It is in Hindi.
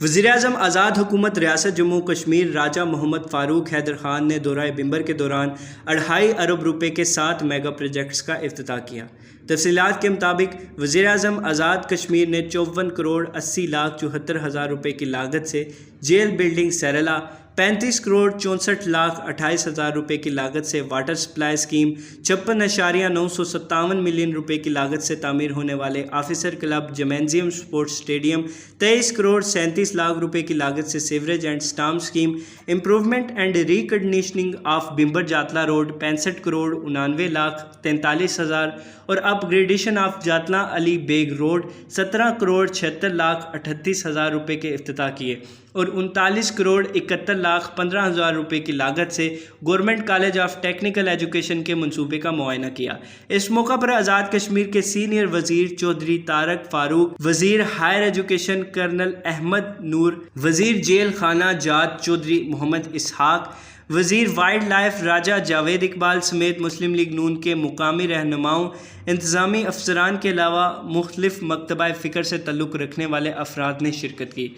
वज़ी अजम आज़ाद हुकूमत रियासत जम्मू कश्मीर राजा मोहम्मद फ़ारूक हैदर ख़ान ने दौरा बिम्बर के दौरान अढ़ाई अरब रुपये के सात मेगा प्रोजेक्ट्स का अफ्ताह किया। तफसीत के मुताबिक वज़ीर अजम आज़ाद कश्मीर ने चौवन करोड़ अस्सी लाख चौहत्तर हज़ार रुपये की लागत से जेल बिल्डिंग सरला पैंतीस करोड़ चौंसठ लाख अट्ठाईस हज़ार रुपये की लागत से वाटर सप्लाई स्कीम, छप्पन अशारिया नौ सौ सत्तावन मिलियन रुपये की लागत से तामीर होने वाले officer club gymnasium sports stadium, तेईस करोड़ सैंतीस लाख रुपये की लागत से sewerage and stamp scheme, improvement and reconditioning of Bhimber Jatlan road, पैंसठ करोड़ उनानवे लाख तैंतालीस हज़ार, और अपग्रेडेशन ऑफ़ जातला अली बेग रोड, सत्रह करोड़ छिहत्तर लाख अठतीस हज़ार रुपये के अफ्ताह किए, और उनतालीस करोड़ इकहत्तर लाख पंद्रह हज़ार रुपये की लागत से government college of technical education के मंसूबे का मुआयना किया। इस मौका पर आज़ाद कश्मीर के सीनियर वज़ीर चौधरी तारक फारूक, वज़ीर higher education colonel Ahmed Noor, वज़ीर जेल खाना जात चौधरी मोहम्मद इसहाक, वज़ीर वाइल्ड लाइफ राजा जावेद इकबाल समेत मुस्लिम लीग नून के मुकामी रहनुमाओं, इंतज़ामी अफसरान के अलावा मुख्तलिफ़ मकतबा फ़िक्र से तल्लुक़ रखने वाले अफराद ने शिरकत की।